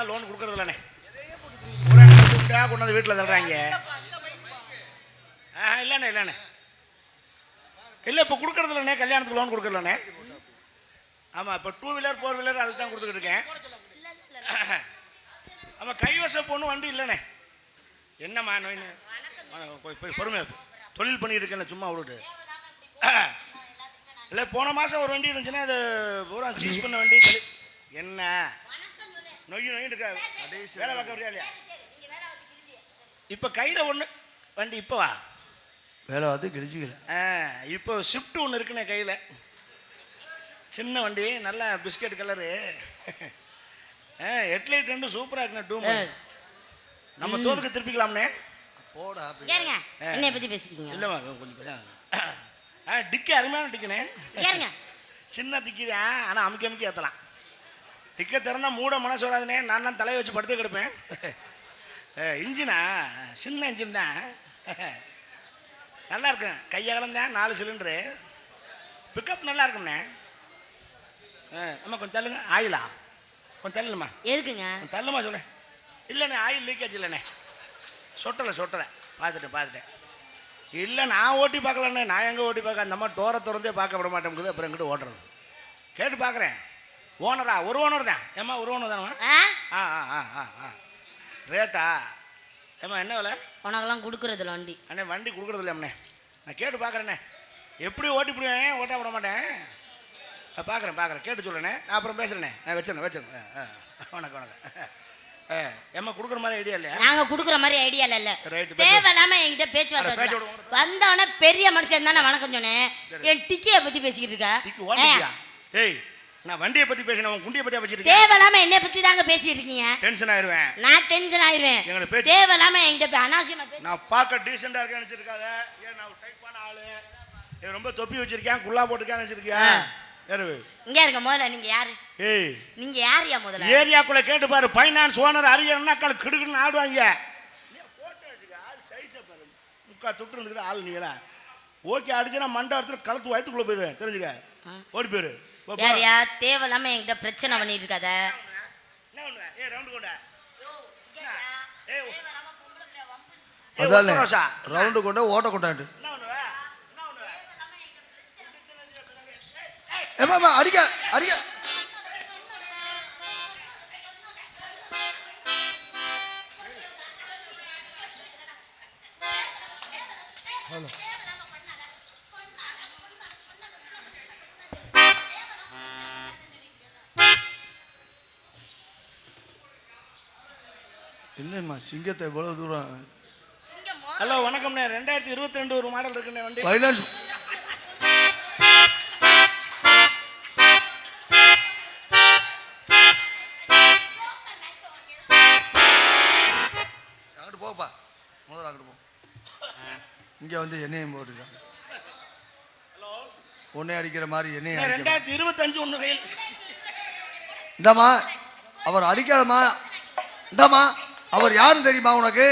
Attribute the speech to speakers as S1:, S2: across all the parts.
S1: பேங்க்லாம் loan கொடுக்கறதில்லண்ணே. கொண்டு வந்து வீட்டில் தள்ளுறாங்க. ஆ இல்லைண்ணே இல்லைண்ணே. இல்லை இப்போ கொடுக்கறதில்லண்ணே கல்யாணத்துக்கு லோன் கொடுக்கலண்ணே ஆமாம் இப்போ டூ வீலர் ஃபோர் வீலர் அதுக்கு தான் கொடுத்துக்கிட்டு இருக்கேன். ஆமாம் கைவச பொண்ணு வண்டி இல்லைண்ணே. என்னம்மா நோயின்னு? போய் போய் பொறுமையா தொழில் பண்ணிட்டு இருக்கேன் சும்மா விட்டுட்டு. இல்லை போன மாதம் ஒரு வண்டி இருந்துச்சுன்னா அது பூரா சீஸ் பண்ண வண்டி. என்ன? நொய்யு நொய்யு இருக்கா வேலை பார்க்க முடியாது இல்லையா? இப்போ கையில் ஒன்று வண்டி இப்போ வா.
S2: வேலை பார்த்து கிழிச்சிக்கல.
S1: ஆ இப்போ ஷிஃப்ட் ஒன்று இருக்குண்ணே கையில். சின்ன வண்டி நல்ல பிஸ்கட் கலரு. ஆ ஹெட்லைட் ரெண்டு சூப்பராக இருக்குண்ணே டூ நம்ம தோதுக்கு திருப்பிக்கலாம்ண்ணே.
S2: போடா
S3: ஏறுங்க. என்னைய
S1: இல்லைம்மா கொஞ்சம் ஆ டிக்கி அருமையான டிக்குண்ணே.
S3: ஏறுங்க.
S1: சின்ன டிக்கி தான் ஆனால் அமுக்கி அமுக்கி ஏற்றலாம் டிக்கை திறந்தா மூட மனசு வராதுனே நான் தான் தலையை வச்சு படுத்து கிடப்பேன் இன்ஜினா சின்ன இன்ஜின் தான். நல்லா இருக்கும். கையகலம் தான் நாலு சிலிண்டரு. பிக்கப் நல்லா இருக்கும்ண்ணே. ஆ அம்மா கொஞ்சம் தள்ளுங்க. ஆயிலா? கொஞ்சம் தள்ளுமா
S3: எதுக்குங்க?
S1: தள்ளுமா சொல்ல இல்லைண்ணே ஆயில் லீக்கேஜ் இல்லைண்ணே. சொட்டலை சொட்டலை. பார்த்துட்டேன் பார்த்துட்டேன். இல்லை நான் ஓட்டி பார்க்கலண்ணே. நான் எங்கே ஓட்டி பார்க்க? அந்த மாதிரி டோரை திறந்தே பார்க்க விட மாட்டேங்குது. அப்புறம் எங்கிட்ட ஓட்டுறது. கேட்டு பார்க்குறேன். ஓனரா ஒரு ஓனர் தான். ஏம்மா ஒரு ஓனர் தானம்மா
S3: ஆ?
S1: ஆ ஆ ஆ ஆ ஆ. ரேட்டா? ஏம்மா என்ன விலை?
S3: உனக்கெல்லாம் கொடுக்குறதுல வண்டி.
S1: அண்ணே வண்டி கொடுக்குறது இல்லையாம்ண்ணே நான் கேட்டு பார்க்குறேண்ணே எப்படி ஓட்டி பிடிவேன்? ஓட்ட விட மாட்டேன். பார்க்குறேன் பார்க்குறேன் கேட்டு சொல்லுண்ணே நான் அப்புறம் பேசுகிறேண்ணே நான் வச்சிருந்தேன் வச்சிருந்தேன் வணக்கம் வணக்கம். ஆ ஏம்மா கொடுக்குற மாதிரி ஐடியா இல்லையா?
S3: நாங்க குடுக்குற மாதிரி ஐடியா இல்ல
S1: ரைட்டு,
S3: தேவையில்லாம என்கிட்ட
S1: பேச்சு. விடுங்க.
S3: வந்தவன பெரிய மனுஷன் தானே வணக்கம் சொன்னேன். என் டிக்கிய பத்தி பேசிக்கிட்டு
S1: டிக்கு
S3: இருக்க
S1: ஏய் நான் வண்டியை பற்றி பேசினேன் உன் குண்டியை பற்றி வச்சுருக்கேன்
S3: தேவையில்லாம என்னை பத்தி தாங்க பேசிட்டு இருக்கீங்க.
S1: டென்ஷன் ஆயிடுவேன்
S3: நான் டென்ஷன் ஆயிருவேன்.
S1: எங்களுக்கு பேச்சு-
S3: தேவையில்லாம என்கிட்ட பே- அனாவசியமா பேச
S1: நான் பார்க்க டீசெண்டாக இருக்கேன்னு நினச்சிருக்காங்க ஏன் நான் டைப்பான ஆளு. ரொம்ப தொப்பி வச்சிருக்கேன் நினச்சிருக்கியா
S3: ஆ.
S1: யாரு?
S3: இங்க இருங்க முதல்ல நீங்க யாரு?
S1: ஏய்.
S3: நீங்க யாருயா முதல்ல?
S1: ஏரியாக்குள்ள கேட்டு பாரு ஃபைனான்ஸ் ஓனர் அரியன்னா அக்கால் கிடுக்குன்னு ஆடுவாங்க. முக்கா தொட்டு இருந்துக்கிட்டு ஆள் நீங்களா ஓகே அடிச்சுனா மண்டை இடத்துல கலத்து வயத்துக்குள்ள போயிடுவேன். தெரிஞ்சுக்க? ஓடி போயிரு.
S3: யாரையா தேவையில்லாம என்கிட்ட பிரச்சனை பண்ணிட்டு இருக்காத
S1: என்ன பண்ணுவ? ஏய் ரவுண்டு கொண்டா.
S2: ஓட்ட கொண்டாண்டு
S1: என்ன பண்ணுவ? என்ன பண்ணுவ
S2: ஏமா அடிக்க அடிக்க. இல்லைம்மா சிங்கத்தை எவ்வளோ தூரம்?
S1: ஹலோ வணக்கம்ண்ணே. ரெண்டாயிரத்தி இருபத்தி ரெண்டு ஒரு மாடல் இருக்குண்ணே வண்டி.
S2: ஃபைனான்ஸ் அங்கிட்டு போப்பா. முதல்ல அங்கிட்டு போ. இங்கே வந்து எண்ணெயும் போட்டுருக்காங்க. ஒன்னே அடிக்கிற மாதிரி மாதிரி.
S1: ரெண்டாயிரத்தி இருபத்தஞ்சு ஒன்று கையில்.
S2: இந்தாம்மா. அவர் அடிக்காதம்மா. இந்தாம்மா. அவர் யாருன்னு தெரியுமா உனக்கு?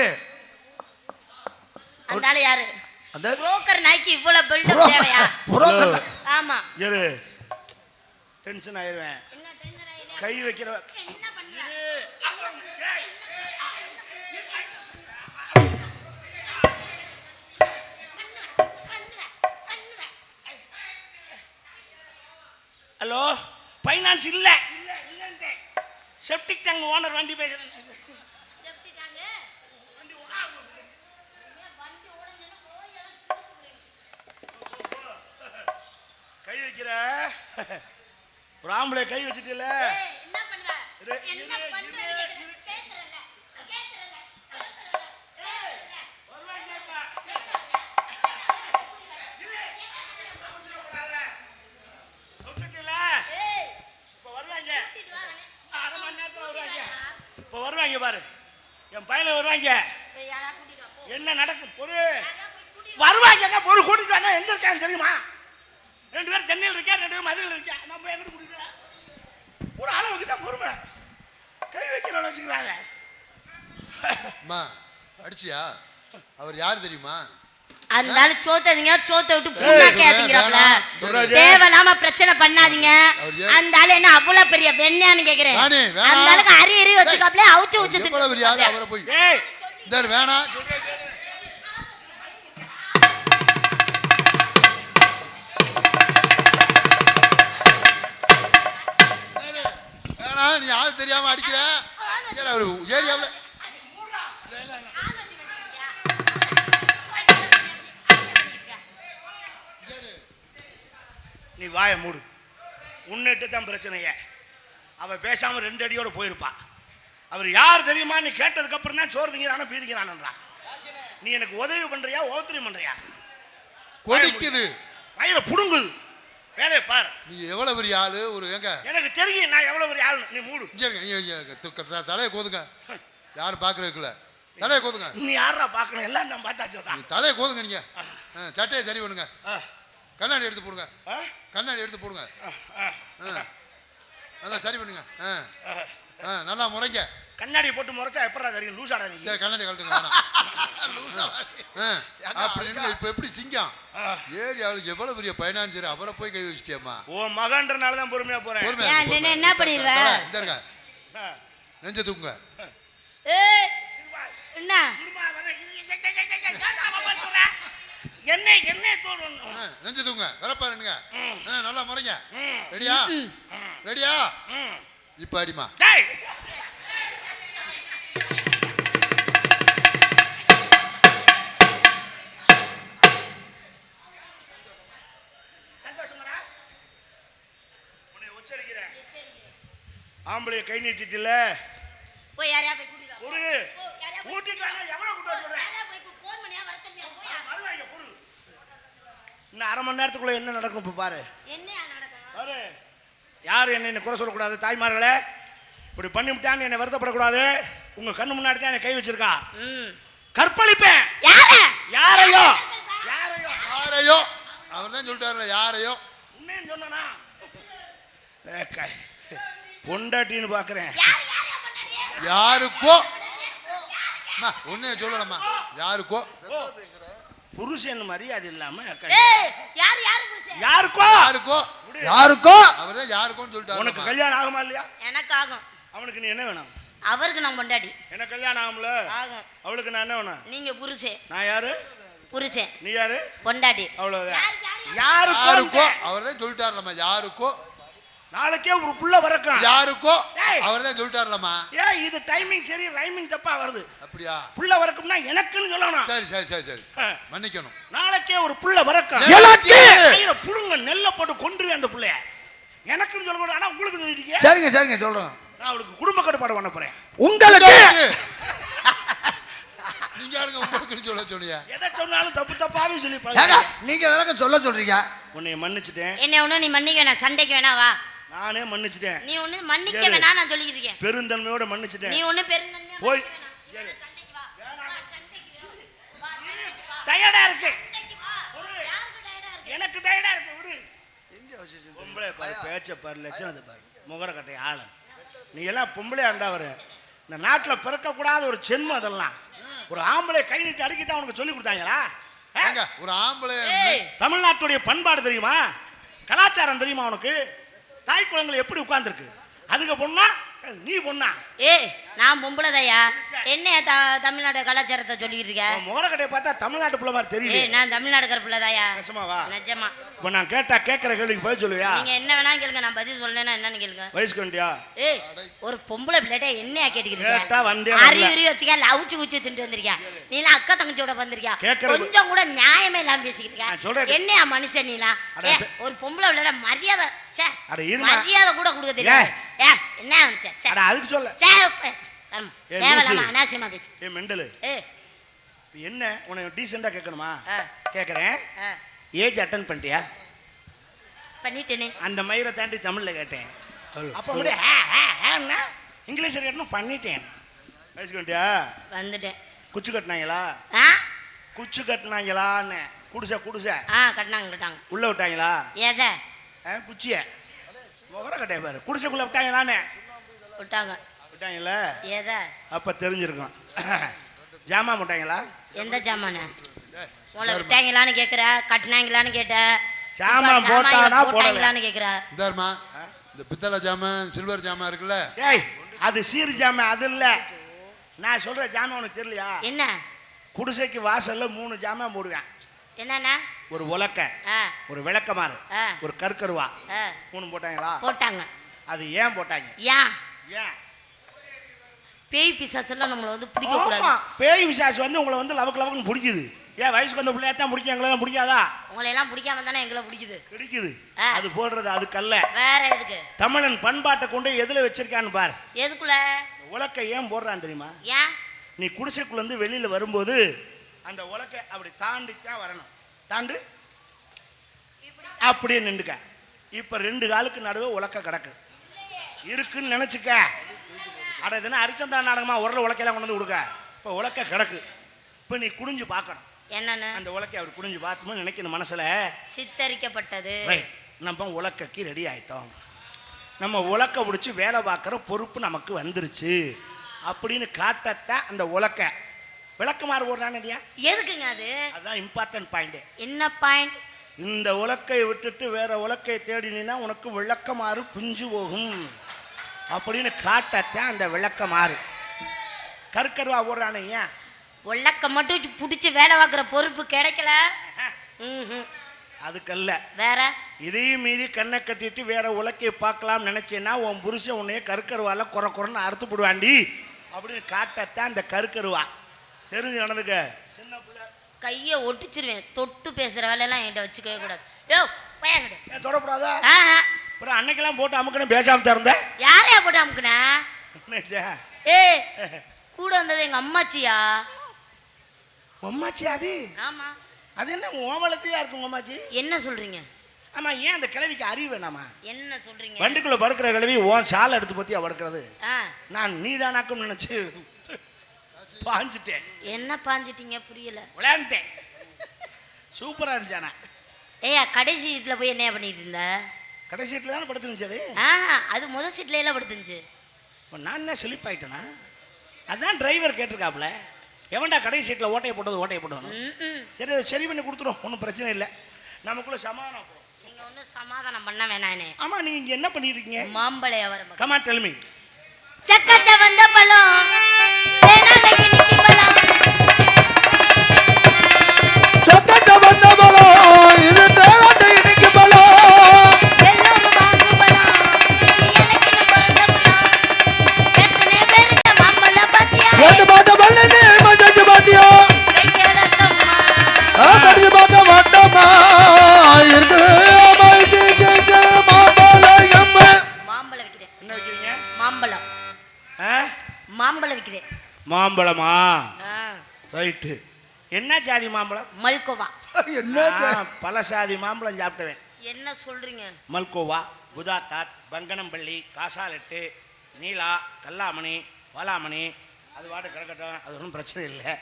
S3: அந்த ஆளு யாரு?
S2: அந்த
S3: புரோக்கர் நாய்க்கு இவ்வளவு பில்டப் தேவையா?
S2: புரோக்கர்
S3: ஆமா.
S1: டென்ஷன் ஆயிடுவேன் கை வைக்கிற
S3: என்ன.
S1: ஹலோ? ஃபைனான்ஸ் இல்ல. செப்டிக் டேங்க் ஓனர் வண்டி பேசுறேன் கை வைக்கிற ஒரு ஆம்பளை கை வச்சுட்டுல
S3: என்ன பண்ணுவ
S1: இரு,
S3: என்ன
S1: இரு,
S3: பண்றேன்னு
S1: இரு,
S3: கேக்குறேன். கேக்குறேன்ல. கேக்குறேன்ல.
S1: விட்டுட்டுல?
S3: ஏய்,
S1: இப்ப வருவாங்க
S3: கூட்டிட்டு வா அவனை.
S1: அரை மணி நேரத்துல வருவாங்க.
S3: கூட்டிட்டு வாடா.
S1: இப்ப வருவாங்க பாரு. என் பையனை வருவாங்க. என்ன நடக்கும்? பொறு.
S3: வா.
S1: வருவாங்க பொறு கூட்டிட்டு வாங்க எங்க இருக்காங்க தெரியுமா ரெண்டு பேரும் சென்னையில் இருக்கா? ரெண்டு பேரும் மதுரையில் இருக்கா? நம்ம எங்கிட்டு கூட்டிட்டு வா? ஒரு அளவுக்கு தான் பொறுமை. கை வைக்கிற வச்சுக்கிறாங்க.
S4: அம்மா அடிச்சியா? அவர் யார் தெரியுமா?
S3: அந்த ஆளு சோத்த விட்டு புண்ணாக்கே ஆட்டிங்கிறாப்ல
S1: துர்ராஜ்.
S3: தேவையில்லாம பிரச்சனை பண்ணாதீங்க? அந்த ஆளு என்ன அவ்வளவு பெரிய வெண்ணையான்னு கேக்குறேன். அந்த ஆளுக்கு அரி அரி வச்சுக்காப்ல அவுச்சு உச்சு
S4: அவரை போய். வேணாம். நீ ஆள் தெரியாம அடிக்கிற? அவரு ஏரியாவில்.
S1: நீ வாயை மூடு. உன்னிட்டு தான் பிரச்சனையே. அவ பேசாம ரெண்டு அடியோட போயிருப்பா. அவர் யார் தெரியுமா? நீ கேட்டதுக்கு அப்புறம் தான் சோறு திங்கிறான பீதிக்கிறான்ன்றா நீ எனக்கு உதவி பண்றியா ஓத்திரி பண்றியா?
S4: கொதிக்குது.
S1: வயிறு புடுங்குது. வேலையை பாரு.
S4: நீ எவ்வளவு பெரிய ஆளு? ஒரு ஏங்க.
S1: எனக்கு தெரியும் நான் எவ்வளவு பெரிய ஆள் நீ மூடு.
S4: து- த- தலையை கோதுங்க. யாரும் பார்க்கறதுக்குள்ள தலையை கோதுங்க.
S1: நீ யாரா பார்க்கணும் எல்லாம் நான் பார்த்தாச்சுடா
S4: நீ தலையை கோதுங்க நீங்க. சட்டையை சரி பண்ணுங்க. கண்ணாடி எடுத்து போடுங்க. கண்ணாடி எடுத்து போடுங்க. நல்லா சரி பண்ணுங்க. நல்லா முறைங்க.
S1: கண்ணாடி போட்டு முறைச்சா எப்படா தெரியும்? லூசாடா நீ.
S4: சரி கண்ணாடி கழட்டுங்க ஆ, அப்படின்னு இப்ப எப்படி சிங்கம். ஏரியாவில் எவ்வளவு பெரிய பைனான்சர் அவரை போய் கை வச்சிட்டியம்மா?
S1: உன் மகன்றனால தான் பொறுமையா போறேன்.
S4: பொறுமையா
S3: என்ன. பண்ணிடுவ?
S4: இந்த இருங்க. நெஞ்ச
S3: ஏய், என்ன?
S1: என்ன என்ன
S4: நெஞ்ச தூக்குங்க. வரப்பா நின்னுங்க
S1: ம்.
S4: ஆ, நல்லா முறைங்க. ரெடியா? ரெடியா?
S1: ம்.
S4: இப்ப அடிமா
S1: ஆம்பளைய கை நீட்டிட்டுல
S3: போய் யாரையா போய் கூட்டிட்டு வா.
S1: ஒரு கூட்டிட்டு எவ்வளவு கூட்டு சொல்றேன்?
S3: பண்ணியா வர சொல்லியா? போயா.
S1: வருவாங்க. இன்னும் அரை மணி நேரத்துக்குள்ள என்ன நடக்கும் இப்ப பாரு
S3: என்னையா நடக்கும்?
S1: பாரு யாரும் என்னை என்னை குறை சொல்லக்கூடாது தாய்மார்களே இப்படி பண்ணிவிட்டான்னு என்னை வருத்தப்படக்கூடாது உங்க கண்ணு முன்னாடி தான் என்னை கை வச்சிருக்கா
S3: ம்.
S1: கற்பழிப்பேன்
S3: யார?
S1: யாரையோ யாரையோ
S4: யாரையோ அவர் தான் சொல்லிட்டாருல யாரையோ
S1: உண்மைன்னு சொன்னா பொண்டாட்டின்னு பாக்குறேன்?
S4: யாருக்கோ? அம்மா, ஒண்ணே சொல்லலம்மா யாருக்கோ?
S1: புருஷன் மரியாதை இல்லாம அக்கா.
S3: ஏய், யார் யாரு புடிச்ச?
S1: யாருக்கோ?
S4: யாருக்கோ?
S2: யாருக்கோ?
S4: அவர் தான் யாருக்கோன்னு
S1: உனக்கு
S4: சொல்லிட்டாரு
S1: கல்யாணம் ஆகுமா இல்லையா?
S3: எனக்கு ஆகும்.
S1: அவனுக்கு நீ என்ன வேணும்?
S3: அவருக்கு நான் கொண்டாடி
S1: எனக்கு கல்யாணம் ஆகும்ல?
S3: ஆகும்.
S1: அவளுக்கு நான் என்ன வேணும்?
S3: நீங்க புருஷன்.
S1: நான் யாரு?
S3: புருஷன்.
S1: நீ யாரு?
S3: கொண்டாடி
S1: அவ்வளவுதான்.
S3: யார், யார், யார்?
S1: யாருக்கோ?
S4: யாருக்கோ? அவர் தான் சொல்லிட்டாருலம்மா. யாருக்கோ?
S1: நாளைக்கே ஒரு புள்ள வரக்கும்
S4: யாருக்கோ?
S1: ஏய்.
S4: அவர் தான் சொல்லிட்டாருலம்மா.
S1: ஏன் இது டைமிங் சரி ரைமிங் தப்பா வருது.
S4: அப்படியா?
S1: புள்ள வரக்கும்னா எனக்குன்னு சொல்லணும்.
S4: சரி சரி சரி சரி. மன்னிக்கணும்.
S1: நாளைக்கே ஒரு புள்ள வரக்கும்
S2: எனக்கு!
S1: கையில புடுங்க நெல்ல போட்டு கொன்றுவேன் அந்த புள்ளைய. எனக்குன்னு சொல்ல ஆனா உங்களுக்கு சொல்லிட்டீங்க.
S2: சரிங்க சரிங்க சொல்றோம்
S1: நான் அவளுக்கு குடும்ப கட்டுப்பாடு பண்ண போறேன்.
S2: உங்களுக்கு?
S4: நீங்க யாருங்க உங்களுக்கு சொல்ல சொன்னீங்க?
S1: எதை சொன்னாலும் தப்பு தப்பாவே சொல்லி.
S2: நீங்க விளக்கம் சொல்ல சொல்றீங்க?
S1: உன்னை மன்னிச்சிட்டேன்.
S3: என்ன ஒண்ணு நீ மன்னிக்க வேணாம் சண்டைக்கு வேணா வா.
S1: நானே மன்னிச்சிட்டேன்.
S3: நீ ஒண்ணு மன்னிக்க. வேணாம் நான் சொல்லிக்கிட்டு இருக்கேன்
S1: பெருந்தன்மையோட மன்னிச்சிட்டேன்.
S3: நீ ஒண்ணு பெருந்தன்மையா
S1: போய். டயர்டா இருக்கு.
S3: சண்டைக்கு வா. யாருக்கு டயர்டா இருக்கு?
S1: எனக்கு டயர்டா இருக்கு. விடு. பொம்பளை பாரு பேச்ச பாரு லட்சணத்தை பாரு. முகரக்கட்டை ஆளு. நீ எல்லாம் பொம்பளையா இருந்தா வரு இந்த நாட்டில் பிறக்கக்கூடாத ஒரு ஜென்மம் அதெல்லாம். ஒரு ஆம்பளை கை நீட்டி அடிக்கி தான் உனக்கு சொல்லி கொடுத்தாங்களா?
S4: ஒரு ஆம்பளை
S1: தமிழ்நாட்டுடைய பண்பாடு தெரியுமா? கலாச்சாரம் தெரியுமா உனக்கு? தாய் குளங்கள் எப்படி உட்கார்ந்துருக்கு? அதுக்கு பொண்ணா? நீ பொண்ணா?
S3: ஏய் நான் பொம்பளைதையா என்ன த- தமிழ்நாடு கலாச்சாரத்தை சொல்லிக்கிட்டு இருக்க?
S1: உன் முகரக்கட்டையை பார்த்தா தமிழ்நாட்டு பிள்ளை மாதிரி தெரியல
S3: ஏய் நான் தமிழ்நாடுக்கிற பிள்ளைதாயா
S1: நிஜமாவா?
S3: நிஜமா.
S1: இப்போ நான் கேட்டா கேட்குற கேள்விக்கு பதில் சொல்லுவியா?
S3: நீங்க என்ன வேணா கேளுங்க நான் பதில் சொல்லலைன்னா என்னன்னு கேளுங்க.
S1: வயசுக்கு வேண்டியா?
S3: ஏய் ஒரு பொம்பளை பிள்ளைட்ட என்னையா கேட்டுக்கிட்டு
S1: கேட்டா வந்தே? வரல.
S3: அறிவு அறிவு வச்சுக்க லவுச்சு குச்சி தின்ட்டு வந்திருக்கியா? நீலாம் அக்கா தங்கச்சியோட வந்திருக்கியா? கொஞ்சம் கூட நியாயமே இல்லாம
S1: நான்
S3: இருக்க.
S1: சொல்றேன்.
S3: என்னையா மனுஷன் நீலாம்?
S1: அட
S3: ஏ ஒரு பொம்பளை பிள்ளைட மரியாதை ச்சே
S1: அட இருமா.
S3: மரியாதை கூட கொடுக்க தெரியாது. ஏ என்ன நினைச்ச? ச்சே.
S1: அட அதுக்கு சொல்ல.
S3: ச்சே. ஆமா,
S1: ஏ,
S3: தேவையில்லாம
S1: லூசு.
S3: அனாவசியமா பேசு.
S1: ஏ மெண்டலு.
S3: ஏ
S1: இப்போ என்ன? உனக்கு டீசெண்டாக கேட்கணுமா?
S3: ஆ.
S1: கேட்குறேன்
S3: ஆ,
S1: ஏஜ் அட்டன் பண்ணிட்டியா?
S3: பண்ணிட்டேனே.
S1: அந்த மயிரை தாண்டி தமிழில் கேட்டேன். அப்போ முடிய இங்கிலீஷில் கேட்டணும் பண்ணிட்டேன். வயசுக்கு வேண்டியா
S3: வந்துட்டேன்.
S1: குச்சி கட்டினாங்களா?
S3: ஆ?
S1: குச்சி கட்டினாங்களான்னு. குடிசை குடிசை.
S3: ஆ கட்டினாங்க கட்டாங்க
S1: உள்ள விட்டாங்களா?
S3: எதை?
S1: ஆ குச்சிய. முகர கட்டைய பாரு. குடிசைக்குள்ள விட்டாங்களான்னு.
S3: விட்டாங்க.
S1: விட்டாங்களா?
S3: எதை?
S1: அப்போ தெரிஞ்சிருக்கும். ஜாமா விட்டாங்களா?
S3: எந்த ஜாமானு? உங்களை விட்டாங்களான்னு கேட்குற கட்டினாங்களான்னு கேட்ட.
S1: சாமான் போட்டானா
S3: போட்டாங்களான்னு கேக்குறா.
S4: இந்தாருமா இந்த பித்தளை ஜாமான் சில்வர் ஜாமான் இருக்குல்ல?
S1: ஏய் அது சீர் ஜாமான் அது இல்ல. நான் சொல்ற ஜாமான் உனக்கு தெரியலையா?
S3: என்ன?
S1: குடிசைக்கு வாசல்ல மூணு ஜாமான் போடுவேன்.
S3: என்னண்ணா
S1: ஒரு உலக்க
S3: ஆ.
S1: ஒரு விளக்கமாறு
S3: ஆ.
S1: ஒரு கற்கருவா.
S3: ஆ.
S1: மூணு போட்டாங்களா?
S3: போட்டாங்க.
S1: அது ஏன் போட்டாங்க?
S3: ஏன்?
S1: ஏன்?
S3: பேய் பிசாசெல்லாம் நம்மளை வந்து பிடிக்க கூடாது.
S1: பேய் விசாசு வந்து உங்களை வந்து லவக்கு லவக்குன்னு பிடிக்குது. ஏன் வயசுக்கு வந்த பிள்ளையா தான் பிடிக்கும். எங்களெல்லாம் பிடிக்காதா
S3: உங்களை எல்லாம் பிடிக்காம தானே எங்களை பிடிக்குது.
S1: பிடிக்குது. அது போடுறது அதுக்கல்ல
S3: வேற எதுக்கு?
S1: தமிழன் பண்பாட்டை கொண்டு எதுல வச்சிருக்கான்னு பார்.
S3: எதுக்குள்ள?
S1: உலக்கை ஏன் போடுறான் தெரியுமா?
S3: ஏன்?
S1: நீ குடிசைக்குள்ள இருந்து வெளியில வரும்போது அந்த உலக்கை அப்படி தாண்டி தான் வரணும். தாண்டு. அப்படியே நின்றுக்க. இப்ப ரெண்டு காலுக்கு நடுவே உலக்க கிடக்கு. இருக்குன்னு நினைச்சுக்க. அட இதுனா அரிச்சந்தா நாடகமா? உரல உலக்கையெல்லாம் கொண்டு வந்து கொடுக்க. இப்போ உலக்க கிடக்கு. இப்போ நீ குனிஞ்சு பார்க்கணும்.
S3: என்னன்னு?
S1: அந்த உலக்கை அப்படி குனிஞ்சு பார்த்துமோ நினைக்கணும் மனசுல.
S3: சித்தரிக்கப்பட்டது.
S1: நம்ம உலக்கைக்கு ரெடி ஆயிட்டோம். நம்ம உலக்க பிடிச்சி வேலை பார்க்குற பொறுப்பு நமக்கு வந்துருச்சு. அப்படின்னு காட்டத்தான் அந்த உலக்க. விளக்கமாறு போடுறானே
S3: எதுக்குங்க அது?
S1: அதுதான் இம்பார்ட்டன்ட் பாயிண்ட்
S3: என்ன பாயிண்ட்
S1: இந்த உலக்கை விட்டுட்டு வேற உலக்கை தேடினா உனக்கு விளக்கமாறு பிஞ்சு போகும். அப்படின்னு காட்டத்தான் அந்த விளக்கமாறு கருக்கருவா போடுறானே ஏன்
S3: உள்ளக்க மட்டும் பிடிச்சி வேலை பார்க்குற பொறுப்பு கிடைக்கல.
S1: அதுக்கல்ல.
S3: வேற?
S1: இதையும் மீறி கண்ணை கட்டிட்டு வேற உலக்கையை பார்க்கலாம் நினைச்சேன்னா உன் புருஷன் உன்னைய கருக்கருவால குறை குறைன்னு அறுத்து போடுவாண்டி அப்படின்னு காட்டத்தான் இந்த கருக்கருவா. தெரிஞ்சு நடந்துக்க. சின்ன பிள்ளை.
S3: கையை ஒட்டிச்சிருவேன். தொட்டு பேசுற வேலையெல்லாம் என்கிட்ட வச்சுக்கவே கூடாது. யோ பையன்
S1: ஏன் தொடக்கூடாதா அப்புறம் அன்னைக்கெல்லாம் போட்டு அமுக்கணும் பேசாம திறந்த?
S3: யாரையா போட்டு அமுக்குன? ஏ கூட வந்தது எங்க அம்மாச்சியா?
S1: உம்மாச்சி அது?
S3: ஆமா.
S1: அது என்ன ஓமலத்தையா இருக்கும் உம்மாச்சி?
S3: என்ன சொல்றீங்க?
S1: ஆமா ஏன் அந்த கிழவிக்கு அறிவு வேணாமா?
S3: என்ன சொல்றீங்க?
S1: வண்டிக்குள்ள படுக்கிற கிழவி ஓன் சாலை எடுத்து பத்தியா படுக்கிறது? நான் நீதானாக்கும் நினைச்சு பாஞ்சிட்டேன்.
S3: என்ன பாஞ்சிட்டீங்க? புரியல.
S1: விளையாண்டுட்டேன். சூப்பரா இருந்துச்சானா
S3: ஏய்யா கடைசி சீட்ல போய் என்ன பண்ணிட்டு இருந்த?
S1: கடைசி சீட்டில் தானே படுத்துருந்துச்சு அது?
S3: ஆ அது முதல் சீட்ல எல்லாம்
S1: இப்போ நான் தான் ஸ்லிப் ஆயிட்டேனா அதான் டிரைவர் கேட்டிருக்காப்புல. எவன்டா கடைசி சீட்டில் ஓட்டையை போட்டது ஓட்டையை போட்டது? சரி அதை சரி பண்ணி கொடுத்துரும். ஒன்றும் பிரச்சனை இல்லை. நமக்குள்ள சமாதானம் போ.
S3: நீங்க ஒன்றும் சமாதானம் பண்ண வேணானே
S1: ஆமா நீங்க இங்க என்ன பண்ணிட்டு இருக்கீங்க
S3: மாம்பழ வியாபாரம்
S1: கமா டெல்மி
S3: சக்கச்ச வந்த பழம். தேனாக இனிக்கி பழம்
S1: ரைட்டு என்ன ஜாதி மாம்பழம்?
S3: மல்கோவா.
S2: என்ன
S1: பல சாதி மாம்பழம் சாப்பிட்டுவேன்.
S3: என்ன சொல்றீங்க?
S1: மல்கோவா புதாத்தாத் பங்கனம்பள்ளி காசாலெட்டு நீலா கல்லாமணி வாலாமணி. அது வாட்டு கிடக்கட்டும் அது ஒன்றும் பிரச்சனை இல்லை.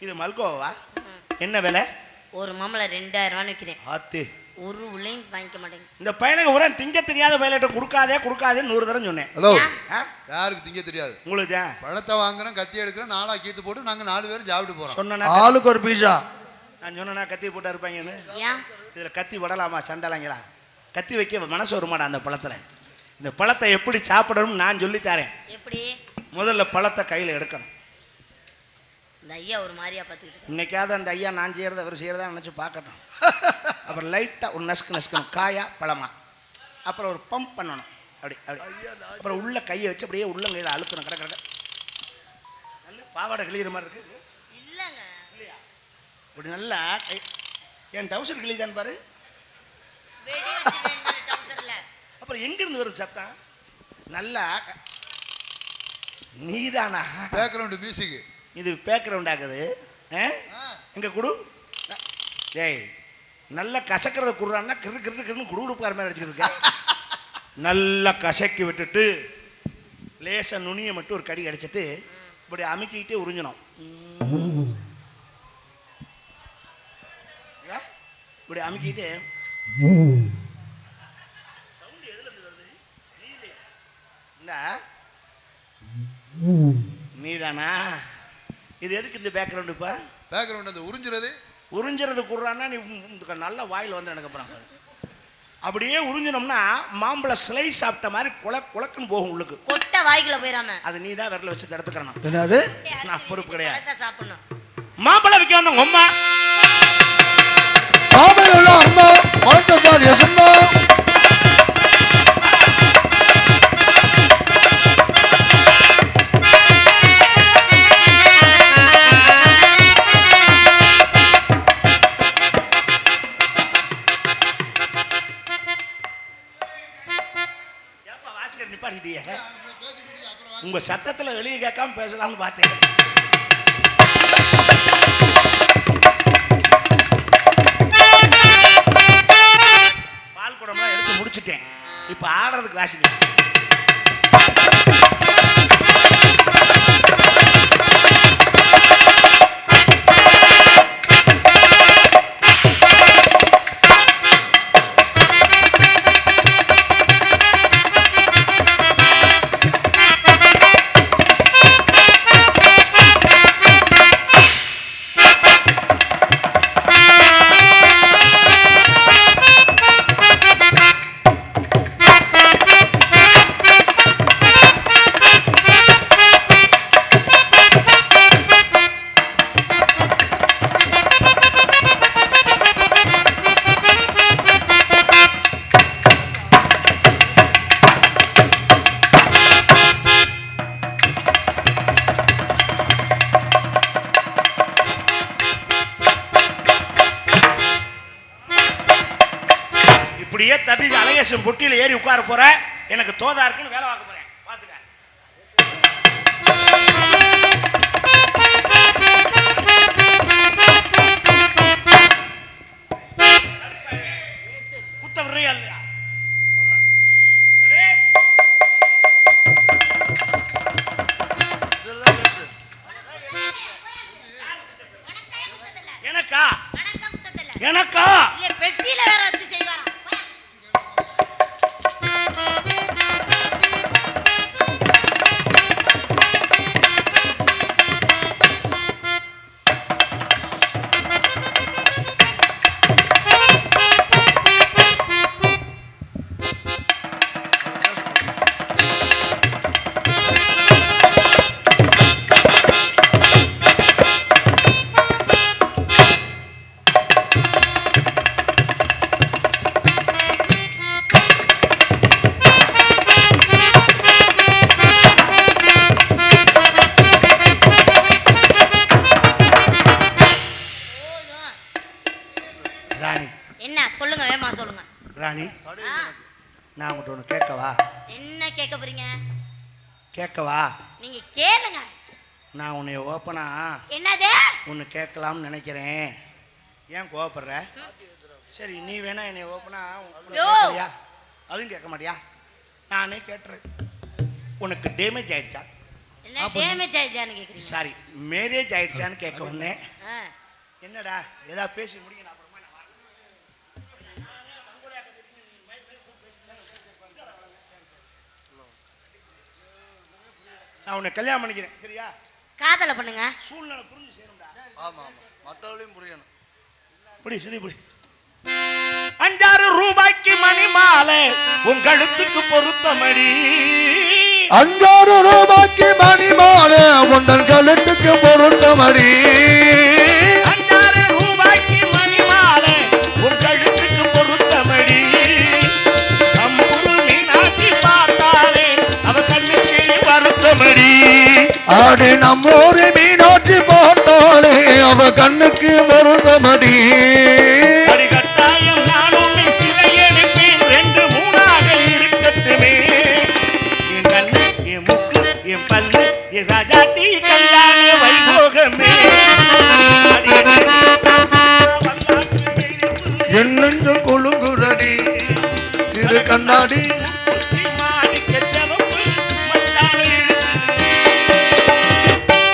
S1: இது மல்கோவா? என்ன விலை?
S3: ஒரு மாம்பழம் ரெண்டாயிரம் ரூபான்னு விற்கிறேன்
S1: ஆத்து.
S3: ஒரு உள்ளையும் வாங்கிக்க மாட்டேங்க.
S1: இந்த பையனுக்கு உரம் திங்க தெரியாத பையன்கிட்ட கொடுக்காதே கொடுக்காதேன்னு நூறு தரம் சொன்னேன்.
S4: ஹலோ? யாருக்கு திங்க தெரியாது?
S1: உங்களுக்கு தான்
S4: பழத்தை வாங்குறோம் கத்தி எடுக்கிறோம் நாளா கீத்து போட்டு நாங்க நாலு பேரும் சாப்பிட்டு போறோம்.
S1: சொன்னா
S2: ஆளுக்கு ஒரு பீஸா?
S1: நான் சொன்னா கத்தி போட்டா இருப்பாங்கன்னு.
S3: ஏன்
S1: இதில் கத்தி விடலாமா சண்டலாங்களா? கத்தி வைக்க மனசு வருமாடா அந்த பழத்தில். இந்த பழத்தை எப்படி சாப்பிடணும்னு நான் சொல்லித்தரேன்
S3: எப்படி?
S1: முதல்ல பழத்தை கையில் எடுக்கணும்.
S3: இந்த ஐயா ஒரு மாதிரியா பார்த்துக்கிட்டு
S1: இன்னைக்காவது அந்த ஐயா நான் செய்கிறத அவர் செய்கிறதா நினச்சி பார்க்கட்டும். அப்புறம் லைட்டாக ஒரு நசுக்கு நசுக்கணும் காயா பழமா. அப்புறம் ஒரு பம்ப் பண்ணணும். அப்படி அப்படி. அப்புறம் உள்ள கையை வச்சு அப்படியே உள்ளங்கையில் அழுத்தணும் கடை கடை நல்ல பாவாடை கிளியிற மாதிரி இருக்கு.
S3: இல்லைங்க.
S1: இப்படி நல்லா கை என் டவுசர் கிளிதான் பாரு.
S3: வெடி வச்சிருவேன் டவுசர்ல
S1: அப்புறம் எங்கிருந்து வருது சத்தம்? நல்லா நீதானா?
S4: பேக்ரவுண்டு மியூசிக்
S1: இது பேக்ரவுண்ட் ஆகுது. இங்கே குடு. ஏய் நல்லா கசக்கிறத குடுறான்னா கிரு கிரு கிருன்னு குடுகுடுப்பார் மாதிரி அடிச்சுக்கிட்டு நல்லா கசக்கி விட்டுட்டு லேசாக நுனியை மட்டும் ஒரு கடி அடிச்சிட்டு இப்படி அமுக்கிக்கிட்டே உறிஞ்சணும். ஏ? இப்படி அமுக்கிட்டு சவுண்டு எதுல வருது? நீதானா? இது எதுக்கு இந்த பேக்ரவுண்டு இப்போ?
S4: பேக்ரவுண்ட் அந்த உறிஞ்சுறது.
S1: உறிஞ்சிறது குடுறான்னா நீ நல்ல வாயில் வந்து எனக்கு அப்புறம் அப்படியே உறிஞ்சினோம்னா மாம்பழ சிலை சாப்பிட்ட மாதிரி குல குலக்குன்னு போகும் உள்ளுக்கு.
S3: கொட்டை வாய்க்குள்ள போயிடாம
S1: அது நீ தான் விரல வச்சு தடுத்துக்கிறணும்.
S2: என்னது?
S1: நான் பொறுப்பு கிடையாது.
S3: சாப்பிடணும்.
S1: மாம்பழம் விற்க வந்த உங்க அம்மா
S2: மாமையுள்ள அம்மா வளர்த்ததார் யசும்மா
S1: ஏப்பா கேட்காம பேசலாம்னு பொட்டியில் ஏறி உட்கார போற. எனக்கு தோதா இருக்குன்னு வேலை பார்க்க போறேன். பாத்துக்க குத்த விடுறியா இல்லையா? ரெடி? எனக்கா. எனக்கா? நான் உங்கள்கிட்ட ஒன்று கேட்கவா?
S3: என்ன கேட்க போறீங்க?
S1: கேட்கவா?
S3: நீங்க கேளுங்க.
S1: நான் உன்னை ஓப்பனா
S3: என்னது?
S1: ஒன்று கேட்கலாம்னு நினைக்கிறேன். ஏன் கோவப்படுற? சரி நீ வேணா என்னை ஓப்பனா. கேட்கறியா? அதுவும் கேட்க மாட்டியா? நானே கேட்டுறேன். உனக்கு டேமேஜ் ஆயிடுச்சா?
S3: என்ன டேமேஜ் ஆயிடுச்சான்னு கேக்குறீங்க?
S1: சாரி மேரேஜ் ஆயிடுச்சான்னு கேட்க வந்தேன். என்னடா ஏதாவது பேசி முடிங்க நான் அப்புறமா நான் வரேன். நான் உன்னை கல்யாணம் பண்ணிக்கிறேன். சரியா?
S3: காதலை பண்ணுங்க.
S1: சூழ்நிலை புரிஞ்சு சேரும்டா.
S2: ஆமா ஆமா. மற்றவர்களையும் புரியணும்.
S1: புடி சுதி புடி அஞ்சாறு ரூபாய்க்கு மணி மாலை உன் கழுத்துக்கு பொருத்தமடி.
S2: அஞ்சாறு ரூபாய்க்கு மணிமாலை உந்தன் கழுத்துக்கு பொருத்தமடி.
S1: என் கண்ணு என் முக்கு என் பல்லு என் ராஜாத்தி கல்யாண வைபோகமே.
S2: என்னென்று கொழுங்குரடி திரு கண்ணாடி.